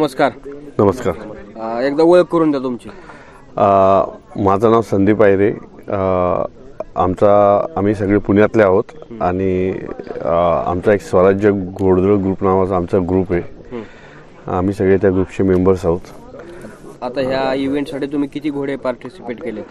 नमस्कार. नमस्कार. अ, एकदा ओळख करून द्या तुमची. अ, माझं नाव संदीप आयरे. अ, आमचा आम्ही सगळे पुण्यातले आहोत आणि अ, आमचा एक स्वराज्य गोडदळ ग्रुप नावाचा आमचा ग्रुप आहे. आम्ही सगळे त्या ग्रुपचे मेंबर्स आहोत. आता ह्या इव्हेंटसाठी तुम्ही किती घोडे पार्टिसिपेट केले?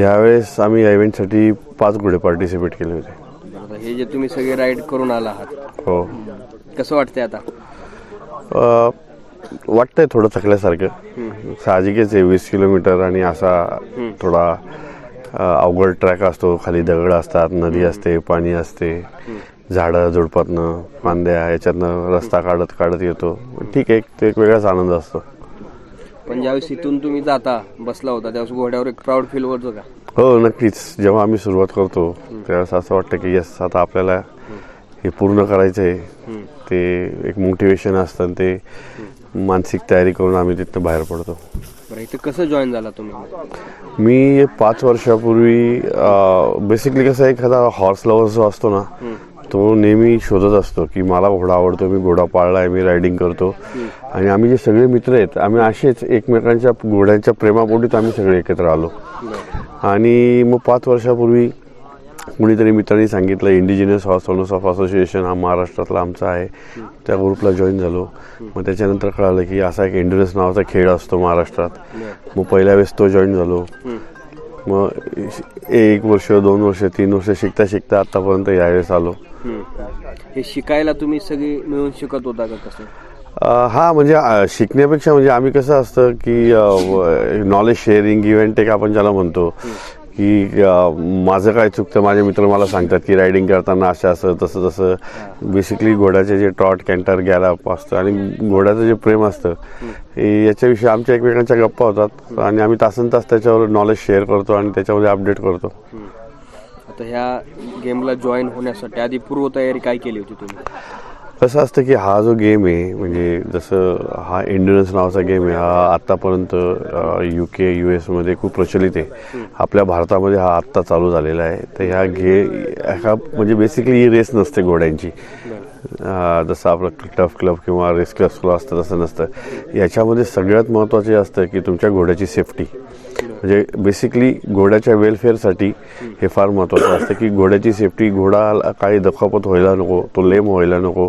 यावेळेस आम्ही या इव्हेंटसाठी पाच घोडे पार्टिसिपेट केले होते. आता हे जे तुम्ही सगळे राईड करून आला आहात. हो. कसं वाटतंय आता? अ, वाटतंय थोडं थकल्यासारखं. साहजिकच आहे वीस किलोमीटर आणि असा थोडा अवघड ट्रॅक असतो. खाली दगड असतात नदी असते पाणी असते. झाडं झुडपातनं फांद्या याच्यातनं रस्ता काढत काढत येतो. ठीक आहे ते एक वेगळाच आनंद असतो. पण ज्यावेळेस इथून तुम्ही जाता बसला होता त्यावेळेस घोड्यावर एक प्राऊड फील होतं का हो नक्कीच. जेव्हा आम्ही सुरुवात करतो त्यावेळेस असं वाटतं की यस आता आपल्याला हे पूर्ण करायचं आहे ते एक मोटिवेशन असतं ते मानसिक तयारी करून आम्ही तिथं बाहेर पडतो. बरं इथं कसं जॉईन झाला तुम्ही? मी पाच वर्षापूर्वी बेसिकली कसं आहे, एखादा हॉर्स लवर जो असतो ना तो नेहमी शोधत असतो की मला घोडा आवडतो मी घोडा पाळलाय मी रायडिंग करतो. आणि आम्ही जे सगळे मित्र आहेत आम्ही असेच एकमेकांच्या घोड्यांच्या प्रेमापोटीत आम्ही सगळे एकत्र आलो. आणि मग पाच वर्षापूर्वी कुणीतरी मित्रांनी सांगितलं इंडिजिनियस हॉर्स ऑफ असोसिएशन हा महाराष्ट्रातला आमचा आहे. त्या ग्रुपला जॉईन झालो. मग त्याच्यानंतर कळालं की असा एक एंडुरन्स नावाचा खेळ असतो महाराष्ट्रात. मग पहिल्या वेळेस तो जॉईन झालो. मग एक वर्ष दोन वर्ष तीन वर्ष शिकता शिकता आतापर्यंत यावेळेस आलो. हे शिकायला तुम्ही सगळे मिळून शिकत होता का कसं? हा म्हणजे शिकण्यापेक्षा म्हणजे आम्ही कसं असतं की नॉलेज शेअरिंग इव्हेंट एक आपण ज्याला म्हणतो. की माझं काय चुकतं? माझे मित्र मला सांगतात की रायडिंग करताना असं असं तसं तसं. बेसिकली घोड्याचे जे ट्रॉट कॅन्टर गॅलप असतं आणि घोड्याचं जे प्रेम असतं हे याच्याविषयी आमच्या एकमेकांच्या गप्पा होतात आणि आम्ही तासन तास त्याच्यावर नॉलेज शेअर करतो आणि त्याच्यामध्ये अपडेट करतो. आता ह्या गेमला जॉईन होण्यासाठी आधी पूर्वतयारी काय केली होती तुम्ही? कसं असतं की हा जो गेम आहे म्हणजे जसं हा एंडुरन्स नावाचा गेम आहे हा आत्तापर्यंत यू के यू एसमध्ये खूप प्रचलित आहे. आपल्या भारतामध्ये हा आत्ता चालू झालेला आहे. तर ह्या घे ह्या म्हणजे बेसिकली ही रेस नसते घोड्यांची. जसं आपलं टफ क्लब किंवा रेस क्लब क्लब असतं तसं नसतं. याच्यामध्ये सगळ्यात महत्त्वाचे असतं की तुमच्या घोड्याची सेफ्टी म्हणजे बेसिकली घोड्याच्या वेलफेअरसाठी हे फार महत्त्वाचं असतं की घोड्याची सेफ्टी घोडा काही दखापत व्हायला नको तो लेम व्हायला नको.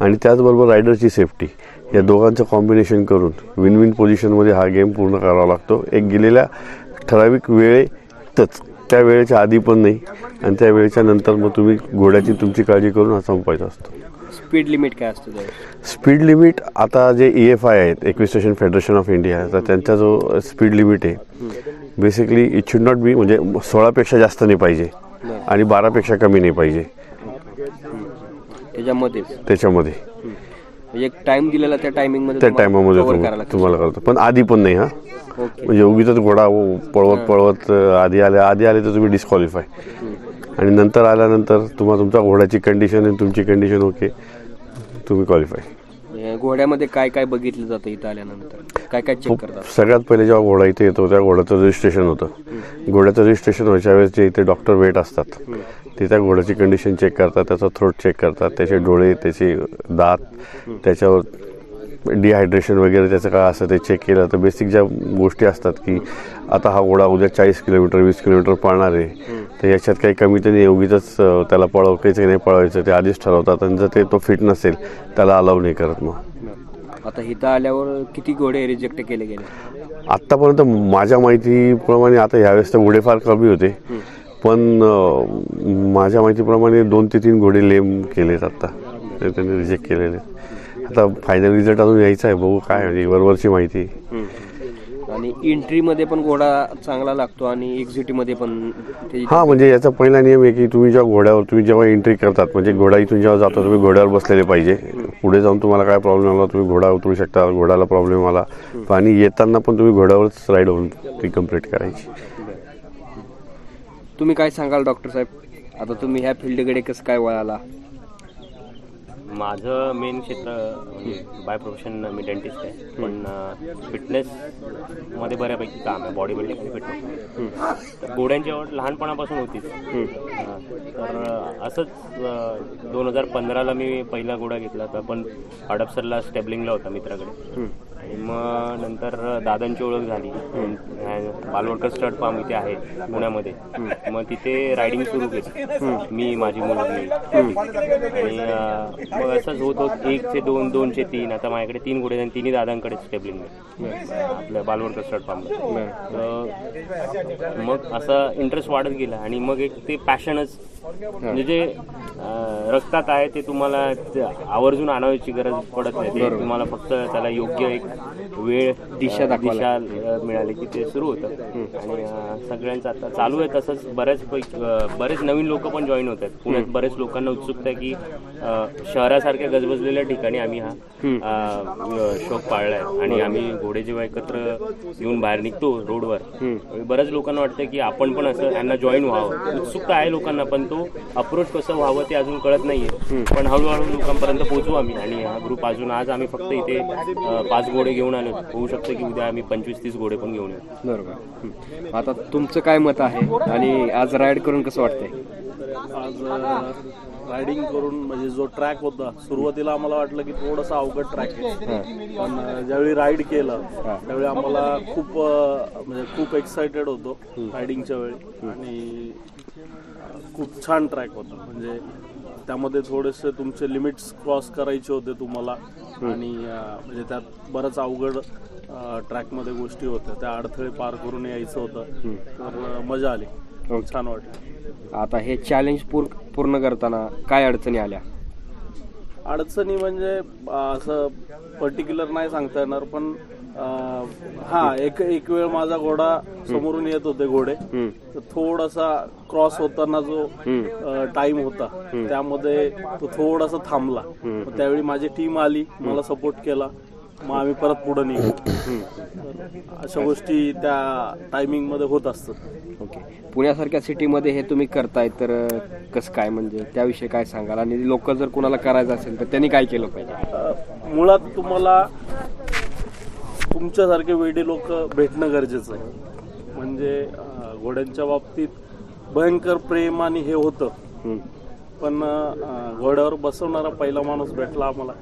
आणि त्याचबरोबर रायडरची सेफ्टी या दोघांचं कॉम्बिनेशन करून विन विन पोझिशनमध्ये हा गेम पूर्ण करावा लागतो. एक गेलेल्या ठराविक वेळेतच त्या वेळेच्या आधी पण नाही. आणि त्या वेळेच्या नंतर मग तुम्ही घोड्याची तुमची काळजी करून हा संपायचा असतो. स्पीड लिमिट काय असतं स्पीड लिमिट आता जे ई एफ आय आहेत एक्विस्टेशन फेडरेशन ऑफ इंडिया तर त्यांचा जो स्पीड लिमिट आहे basically it should not be म्हणजे सोळापेक्षा जास्त नाही पाहिजे आणि बारापेक्षा कमी नाही पाहिजे. त्याच्यामध्ये. म्हणजे एक टाइम दिलेला त्या टायमिंगमध्ये त्या टायमामध्ये. तुम्हाला करतो पण आधी पण नाही हा. म्हणजे उगीच घोडा पळवत पळवत आधी आले आधी आले तर तुम्ही डिस्क्वालिफाय आणि नंतर आल्यानंतर तुम्हाला तुमच्या घोड्याची कंडिशन आणि तुमची कंडिशन ओके तुम्ही क्वालिफाय घोड्यामध्ये काय काय बघितलं जातं इथं आल्यानंतर? काय काय चेक करतात? सगळ्यात पहिले जेव्हा घोडा इथे येतो त्या घोड्याचं रजिस्ट्रेशन होतं. घोड्याचं रजिस्ट्रेशन व्हायच्या वेळेस जे इथे डॉक्टर वेट असतात ते त्या घोड्याची कंडिशन चेक करतात त्याचा थ्रोट चेक करतात त्याचे डोळे त्याचे दात त्याच्यावर डिहायड्रेशन वगैरे त्याचं काय असं ते चेक केलं तर बेसिक ज्या गोष्टी असतात की आता हा घोडा उद्या चाळीस किलोमीटर वीस किलोमीटर पळणार आहे. तर याच्यात काही कमी नाही. उगीच त्याला पळवायचं नाही पळवायचं ते आधीच ठरवतात. आणि जर ते तो फिट नसेल त्याला अलाव नाही करत मग. आता इथं आल्यावर किती घोडे रिजेक्ट केले गेले? आत्तापर्यंत माझ्या माहितीप्रमाणे आता ह्यावेळेस तर घोडे फार कमी होते. पण माझ्या माहितीप्रमाणे दोन ते तीन घोडे लेम केलेत आता. ते त्यांनी रिजेक्ट केलेले. आता फायनल रिझल्ट अजून यायचा आहे. बघू काय म्हणजे वरवरची माहिती. आणि एंट्री मध्ये पण घोडा चांगला लागतो आणि एक्झिटमध्ये पण हा म्हणजे याचा पहिला नियम आहे की तुम्ही जेव्हा घोड्यावर तुम्ही जेव्हा एंट्री करतात म्हणजे घोडा इथून जेव्हा जातो तुम्ही घोड्यावर बसलेले पाहिजे. पुढे जाऊन तुम्हाला काय प्रॉब्लेम आला तुम्ही घोडा उतरू शकता घोड्याला प्रॉब्लेम आला. आणि येताना पण तुम्ही घोड्यावरच राईड होऊन ती कंप्लीट करायची. तुम्ही काय सांगाल डॉक्टर साहेब? आता तुम्ही ह्या फील्डकडे कसं काय वळाला? माझं मेन क्षेत्र म्हणजे बाय प्रोफेशन मी डेंटिस्ट आहे. पण फिटनेस मध्ये बऱ्यापैकी काम आहे. बॉडी बिल्डिंग आणि फिटनेस तर घोड्यांची आवड लहानपणापासून होतीच. तर असंच दोन हजार पंधराला मी पहिला घोडा घेतला होता. पण हडपसरला स्टेबलिंगला होता मित्राकडे. मग नंतर दादांची ओळख झाली. बालवडकर स्टड पाम इथे आहे पुण्यामध्ये. मग तिथे रायडिंग सुरू केली. मी माझी मुलगी. आणि मग असंच होत होत ते दोन दोनचे तीन. आता माझ्याकडे तीन घोडे आणि तिन्ही दादांकडे स्टेबलिंग आपल्या बालवडकर स्टड फार्मला तर मग असा इंटरेस्ट वाढत गेला. आणि मग एक ते पॅशनच म्हणजे जे रक्तात आहे ते तुम्हाला आवर्जून आणायची गरज पडत नाही. ते तुम्हाला फक्त त्याला योग्य एक वेळ दिशा दिशा मिळाली की ते सुरू होतं. आणि सगळ्यांचं आता चालू आहे तसंच बऱ्याच बरेच नवीन लोक पण जॉईन होत आहेत. पुण्यात बरेच लोकांना उत्सुकता आहे की शहरासारख्या गजबजलेल्या ठिकाणी आम्ही हा शौक पाळलाय. आणि आम्ही घोडे जेव्हा एकत्र येऊन बाहेर निघतो रोडवर बऱ्याच लोकांना वाटतं की आपण पण असं त्यांना जॉईन व्हावं. उत्सुकता आहे लोकांना पण तो अप्रोच कसं व्हावं ते अजून कळत नाहीये. पण हळूहळू लोकांपर्यंत पोहोचू आम्ही. आणि हा ग्रुप अजून आज आम्ही फक्त इथे पाच घोडे घेऊन आलो. होऊ शकतं की उद्या आम्ही पंचवीस तीस घोडे पण घेऊन येऊ. बरोबर. आता तुमचं काय मत आहे? आणि आज राईड करून कसं वाटतंय? आज रायडिंग करून म्हणजे जो ट्रॅक होता सुरुवातीला आम्हाला वाटलं की थोडासा अवघड ट्रॅक आहे. पण ज्यावेळी राईड केलं त्यावेळी आम्हाला खूप म्हणजे खूप एक्साइटेड होतो रायडिंगच्या वेळी. आणि खूप छान ट्रॅक होता. म्हणजे त्यामध्ये थोडेसे तुमचे लिमिट्स क्रॉस करायचे होते तुम्हाला. आणि म्हणजे त्यात बरंच अवघड ट्रॅकमध्ये गोष्टी होत्या. त्या अडथळे पार करून यायचं होतं. तर मजा आली. छान वाटलं. आता हे चॅलेंज पूर्ण करताना काय अडचणी आल्या? अडचणी म्हणजे असं पर्टिक्युलर नाही सांगता येणार पण हा एक एक वेळ माझा घोडा समोरून येत होते घोडे. तर थोडासा क्रॉस होताना जो टाइम होता त्यामध्ये तो थोडासा थांबला. त्यावेळी माझी टीम आली मला सपोर्ट केला. मग आम्ही परत पुढे तर अशा गोष्टी त्या टायमिंगमध्ये होत असतात. ओके पुण्यासारख्या सिटीमध्ये हे तुम्ही करताय तर कसं काय म्हणजे त्याविषयी काय सांगाल? आणि लोक जर कुणाला करायचं असेल तर त्यांनी काय केलं पाहिजे? मुळात तुम्हाला तुमच्यासारखे वेडी लोक भेटणं गरजेचं आहे म्हणजे घोड्यांच्या बाबतीत भयंकर प्रेम आणि हे होतं. पण घोड्यावर बसवणारा पहिला माणूस भेटला आम्हाला.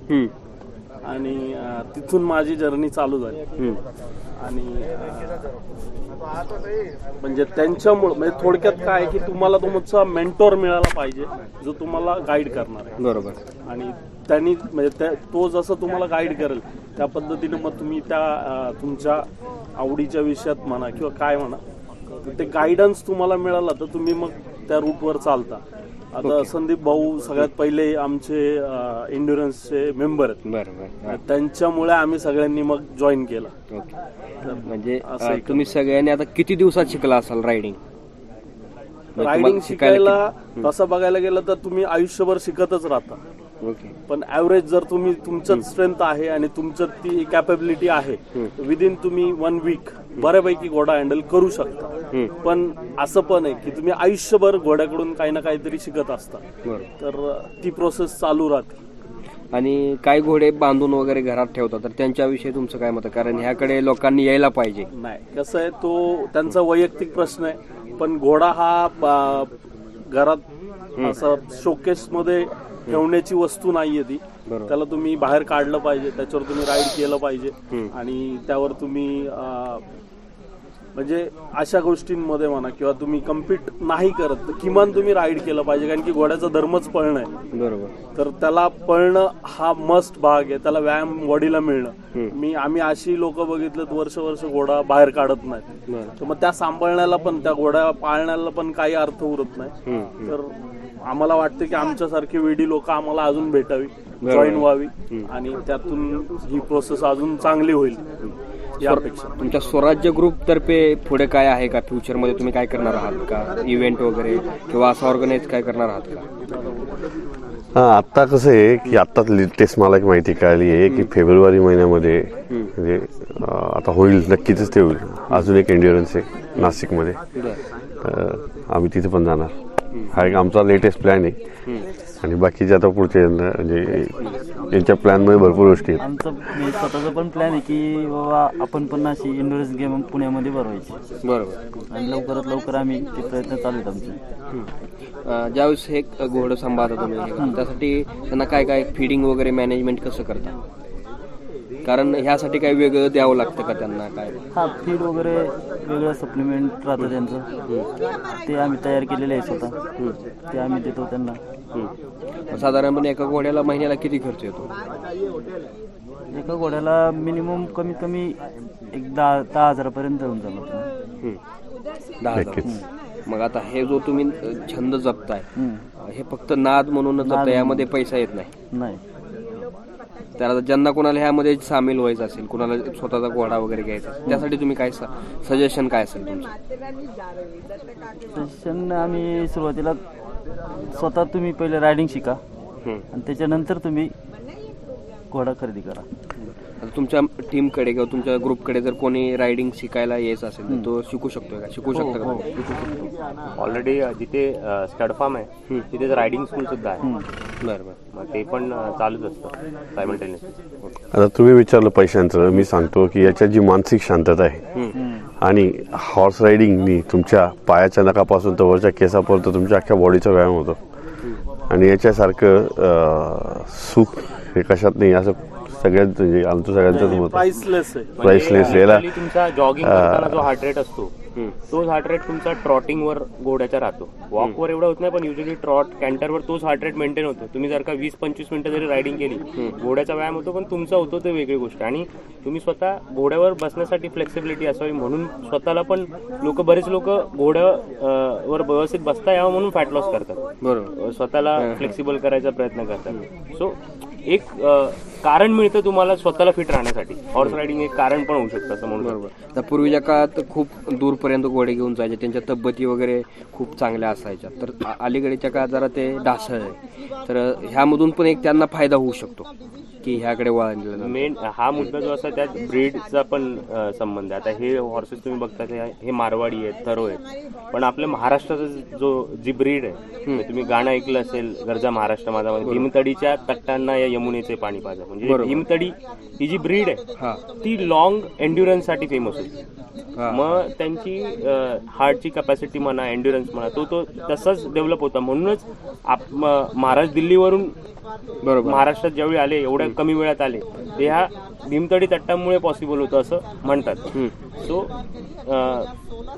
आणि तिथून माझी जर्नी चालू झाली. आणि म्हणजे त्यांच्यामुळे म्हणजे थोडक्यात काय की तुम्हाला तुमचा मेंटॉर मिळाला पाहिजे जो तुम्हाला गाईड करणार आहे. बरोबर. आणि त्यांनी म्हणजे तो जसं तुम्हाला गाईड करेल त्या पद्धतीने मग तुम्ही त्या तुमच्या आवडीच्या विषयात म्हणा किंवा काय म्हणा ते गायडन्स तुम्हाला मिळाला तर तुम्ही मग त्या रूटवर चालता. आता संदीप भाऊ सगळ्यात पहिले आमचे इंडुरन्सचे मेंबर आहेत. त्यांच्यामुळे आम्ही सगळ्यांनी मग जॉईन केलं. म्हणजे तुम्ही सगळ्यांनी आता किती दिवसात शिकला असाल रायडिंग रायडिंग शिकायला तसं बघायला गेलं तर तुम्ही आयुष्यभर शिकतच राहता. ओके पण ऍव्हरेज जर तुम्ही तुमच्यात स्ट्रेंथ आहे आणि तुमच्यात ती कॅपेबिलिटी आहे विदिन तुम्ही वन वीक बऱ्यापैकी घोडा हँडल करू शकता. पण असं पण आहे की तुम्ही आयुष्यभर घोड्याकडून काही ना काहीतरी शिकत असता. तर ती प्रोसेस चालू राहते. आणि काही घोडे बांधून वगैरे घरात ठेवतात तर त्यांच्याविषयी तुमचं काय मत कारण ह्याकडे लोकांनी यायला पाहिजे. नाही कसं आहे तो त्यांचा वैयक्तिक प्रश्न आहे. पण घोडा हा घरात असं शोकेस मध्ये ठेवण्याची वस्तू नाहीये ती. त्याला तुम्ही बाहेर काढलं पाहिजे त्याच्यावर तुम्ही राईड केलं पाहिजे. आणि त्यावर तुम्ही म्हणजे अशा गोष्टींमध्ये म्हणा किंवा तुम्ही कम्पीट नाही करत किमान तुम्ही राईड केलं पाहिजे कारण की घोड्याचा धर्मच पळणं आहे. बरोबर. तर त्याला पळणं हा मस्ट भाग आहे त्याला व्यायाम बॉडीला मिळणं. मी आम्ही अशी लोक बघितलेत वर्ष वर्ष घोडा बाहेर काढत नाहीत. बरं. तर मग त्या सांभाळण्याला पण त्या घोड्या पाळण्याला पण काही अर्थ उरत नाही. तर आम्हाला वाटतं की आमच्यासारखी वेडी लोक आम्हाला अजून भेटावी जॉईन व्हावी आणि त्यातून ही प्रोसेस अजून चांगी होईल या अपेक्षा तुमच्या स्वराज्य ग्रुप तर्फे पुढे काय आहे का? फ्युचरमध्ये तुम्ही काय करणार आहात का? इव्हेंट वगैरे किंवा असं ऑर्गनाईज काय करणार आहात का? हा आत्ता कसं आहे की आत्ताच लेटेस्ट मला एक माहिती कळाली आहे की फेब्रुवारी महिन्यामध्ये म्हणजे आता होईल नक्कीच ते होईल. अजून एक एन्ड्युरन्स आहे नाशिकमध्ये. तर आम्ही तिथे पण जाणार. हा एक आमचा लेटेस्ट प्लॅन आहे. आणि बाकीचे आता पुढचे म्हणजे यांच्या प्लॅनमध्ये भरपूर गोष्टी आहेत. आमचं म्हणजे स्वतःचा पण प्लॅन आहे की बाबा आपण पण अशी इंडोरन्स गेम पुण्यामध्ये भरवायची. बरोबर. आणि लवकरात लवकर आम्ही ते प्रयत्न चालू आहेत आमचे. अं, ज्यावेळेस हे घोडं सांभाळता तुम्ही त्यासाठी त्यांना काय काय फिडिंग वगैरे मॅनेजमेंट कसं करता? कारण ह्यासाठी काय वेगळं द्यावं लागतं का त्यांना काय? हा फीड वगैरे वेगळं सप्लिमेंट राहतं त्यांचं. ते आम्ही तयार केलेले आहे स्वतः. ते आम्ही देतो त्यांना. साधारणपणे एका घोड्याला महिन्याला किती खर्च येतो? एका घोड्याला मिनिमम कमीत कमी एक दहा दहा हजारापर्यंत जाऊन जाणार. दहा हजार. मग आता हे जो तुम्ही अ, छंद जपताय हे फक्त नाद म्हणूनच जपताय यामध्ये पैसा येत नाही. नाही. तर ज्यांना कोणाला ह्यामध्ये सामील व्हायचं असेल कोणाला स्वतःचा घोडा वगैरे घ्यायचा असेल त्यासाठी तुम्ही काय सजेशन काय असेल तुमचं? सेशन आम्ही सुरुवातीला स्वतः तुम्ही पहिले रायडिंग शिका. आणि त्याच्यानंतर तुम्ही घोडा खरेदी करा. आता तुमच्या टीमकडे किंवा तुमच्या ग्रुपकडे जर कोणी रायडिंग शिकायला यायचं असेल तर तो शिकू शकतोय का? शिकू शकतो हो का शिकू शकतो. ऑलरेडी जिथे स्टड फार्म आहे तिथेच रायडिंग स्कूल सुद्धा आहे. बरं बरं. मग ते पण चालूच असतं सायमल्टेनियसली आता तुम्ही विचारलं पैशांचं मी सांगतो की याच्यात जी मानसिक शांतता आहे आणि हॉर्स रायडिंगनी तुमच्या पायाच्या नखापासून तर वरच्या केसापर्यंत तुमच्या अख्ख्या बॉडीचा व्यायाम होतो. आणि याच्यासारखं सुख हे कशात नाही असं सगळ्यात म्हणजे आमचं सगळ्यांचंच मत. प्राइसलेस आहे. प्राइसलेस याला Actually तुमचा जॉगिंग करताना जो हार्ट रेट असतो तोच हार्ट रेट तुमचा ट्रॉटिंग वर घोड्याचा राहतो. वॉक वर एवढा होत नाही पण युजली ट्रॉट कॅन्टरवर तोच हार्ट रेट मेंटेन होतो. तुम्ही जर का वीस पंचवीस मिनिटं जरी रायडिंग केली घोड्याचा व्यायाम होतो पण तुमचा होतो ते वेगळी गोष्ट. आणि तुम्ही स्वतः घोड्यावर बसण्यासाठी फ्लेक्सिबिलिटी असावी म्हणून स्वतःला पण लोक बरेच लोक घोड्यावर व्यवस्थित बसता यावं म्हणून फॅट लॉस करतात. बरोबर. स्वतःला फ्लेक्सिबल करायचा प्रयत्न करतात. सो एक कारण मिळतं तुम्हाला स्वतःला फिट राहण्यासाठी. हॉर्स रायडिंग एक कारण पण होऊ शकतं असं म्हणून बरोबर. तर पूर्वीच्या काळात खूप दूरपर्यंत घोडे घेऊन जायचे त्यांच्या तब्येती वगैरे खूप चांगल्या असायच्या. तर आ- अलीकडच्या काळात जरा ते ढासळ आहे. तर ह्यामधून पण एक त्यांना फायदा होऊ शकतो की ह्याकडे वळायला मेन हा मुद्दा जो असा त्यात ब्रीडचा पण अ, संबंध आहे. आता हे हॉर्सेस तुम्ही बघता ते हे मारवाडी आहेत थरो आहेत. पण आपल्या महाराष्ट्राचा जो जी ब्रीड आहे म्हणजे तुम्ही गाणं ऐकलं असेल गरजा महाराष्ट्र माझा भीमतडीच्या तट्टांना या यमुनेचे पाणी पाजा. म्हणजे भीमतडी ही जी ब्रीड हा. आहे ती लॉंग एन्ड्युरन्ससाठी फेमस होती हा. मग त्यांची हार्टची कॅपॅसिटी म्हणा एन्ड्युरन्स म्हणा तो तो तसाच डेव्हलप होता. म्हणूनच आप- म- महाराज दिल्लीवरून बरोबर. महाराष्ट्रात ज्यावेळी आले एवढ्या कमी वेळात आले ते ह्या भीमतडी तट्टामुळे पॉसिबल होतं असं म्हणतात. सो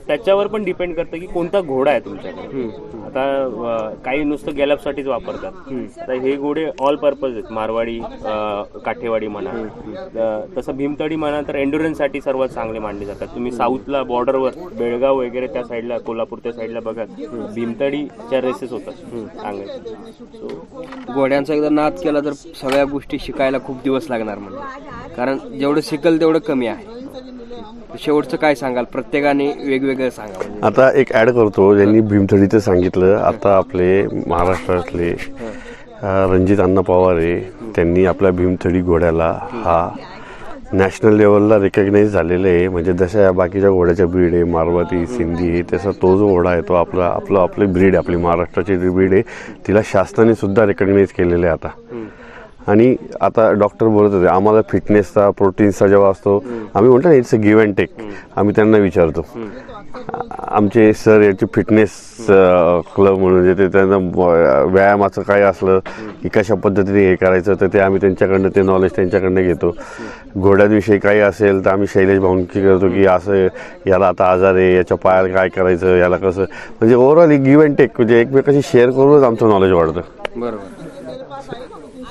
त्याच्यावर पण डिपेंड करतं की कोणता घोडा आहे तुमच्याकडे. आता काही नुसतं गॅलपसाठीच वापरतात. आता हे घोडे ऑल पर्पज आहेत. मारवाडी काठेवाडी म्हणा. तसं भीमतडी म्हणा तर endurance साठी सर्वात चांगले मानले जातात. तुम्ही साऊथला बॉर्डरवर बेळगाव वगैरे त्या साईडला कोल्हापूर त्या साईडला बघा भीमतडीच्या रेसेस होतात. चांगले. सो घोड्यांचा एकदा नाद केला तर सगळ्या गोष्टी शिकायला खूप दिवस लागणार म्हणजे कारण जेवढं शिकल तेवढं कमी आहे. शेवटचं काय सांगाल? प्रत्येकाने वेगवेगळं सांगा म्हणजे. आता एक ऍड करतो ज्यांनी भीमथडीचं सांगितलं. आता आपले महाराष्ट्रातले रणजित अण्णा पवार आहे त्यांनी आपल्या भीमथडी घोड्याला हा. नॅशनल लेवलला रेकग्नाईज झालेलं आहे. म्हणजे जशा या बाकीच्या घोड्याच्या ब्रीड आहे मारवाती सिंधी आहे तसा तो जो घोडा आहे तो आपला आपलं आपली ब्रीड आहे आपली महाराष्ट्राची जी ब्रीड आहे तिला शासनाने सुद्धा रेकग्नाईज केलेलं आहे आता. आणि आता डॉक्टर बोलत होते आम्हाला फिटनेसचा प्रोटीन्सचा जेव्हा असतो आम्ही म्हणतो ना it's a give and take आम्ही त्यांना विचारतो. आमचे सर याची फिटनेस क्लब म्हणून जे ते त्यांना व्यायामाचं काय असलं की कशा पद्धतीने हे करायचं तर ते आम्ही त्यांच्याकडनं ते नॉलेज त्यांच्याकडनं घेतो. घोड्यांविषयी काही असेल तर आम्ही शैलेश भाऊंकी करतो की असं याला आता आजार आहे याच्या पायाला काय करायचं याला कसं. म्हणजे ओव्हरऑल गिव्ह अँड टेक म्हणजे एकमेकाशी शेअर करूनच आमचं नॉलेज वाढतं. बरोबर.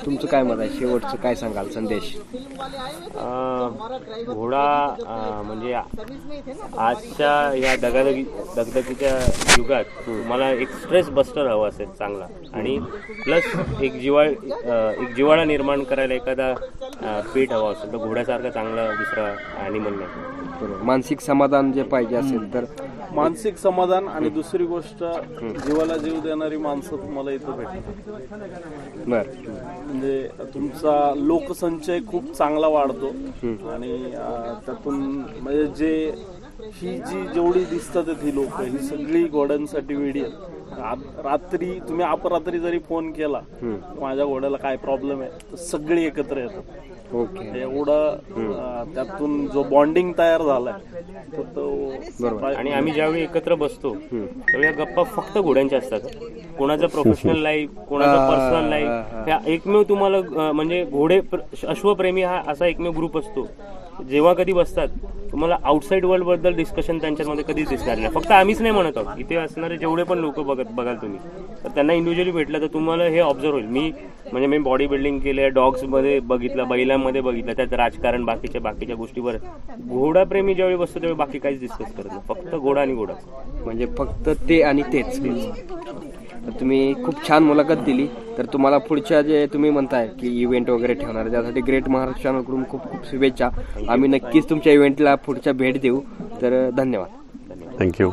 तुमचं काय मत आहे? शेवटचं काय सांगाल? संदेश. घोडा म्हणजे आजच्या या दगादगी दगदगीच्या युगात तुम्हाला एक स्ट्रेस बस्टर हवा असेल चांगला. आणि प्लस एक जिवाळ एक जिवाळा निर्माण करायला एखादा पेट हवा असेल तर घोड्यासारखा चांगला दुसरा ॲनिमल नाही. बरोबर. मानसिक समाधान जे पाहिजे असेल तर मानसिक समाधान आणि दुसरी गोष्ट जीवाला जीव देणारी माणसं तुम्हाला इथं भेटतात. म्हणजे तुमचा लोकसंचय खूप चांगला वाढतो आणि त्यातून म्हणजे जे ही जी जेवढी दिसतात ही लोक ही सगळी घोड्यांसाठी वेडी आहेत. रात- रात्री तुम्ही अपरात्री जरी फोन केला माझ्या घोड्याला काय प्रॉब्लेम आहे तर सगळी एकत्र येतात. ओके. एवढं त्यातून जो बॉन्डिंग तयार झालाय तर तो आणि आम्ही ज्यावेळी एकत्र बसतो त्यावेळी या गप्पा फक्त घोड्यांच्या असतात. कोणाचं प्रोफेशनल लाईफ कोणाचं पर्सनल लाईफ ह्या एकमेव तुम्हाला म्हणजे घोडे प्र- अश्वप्रेमी हा असा एकमेव ग्रुप असतो. जेव्हा कधी बसतात तुम्हाला आउटसाईड वर्ल्डबद्दल डिस्कशन त्यांच्यामध्ये कधीच दिसणार नाही. फक्त आम्हीच नाही म्हणत आहोत. इथे असणारे जेवढे पण लोक बघत बघाल तुम्ही तर त्यांना इंडिव्हिज्युअली भेटलं तर तुम्हाला हे ऑब्झर्व होईल. मी म्हणजे मी बॉडी बिल्डिंग केले डॉग्समध्ये बघितलं बैलांमध्ये बघितलं त्यात राजकारण बाकीच्या बाकीच्या गोष्टीवर घोडाप्रेमी ज्यावेळी बसतो त्यावेळी बाकी काहीच डिस्कस करत नाही. फक्त घोडा आणि घोडा. म्हणजे फक्त ते आणि तेच. तर तुम्ही खूप छान मुलाखत दिली. तर तुम्हाला पुढच्या जे तुम्ही म्हणताय की इव्हेंट वगैरे ठेवणार आहे, त्यासाठी ग्रेट महाराष्ट्राकडून खूप खूप शुभेच्छा. आम्ही नक्कीच तुमच्या इव्हेंटला पुढच्या भेट देऊ. तर धन्यवाद. थँक्यू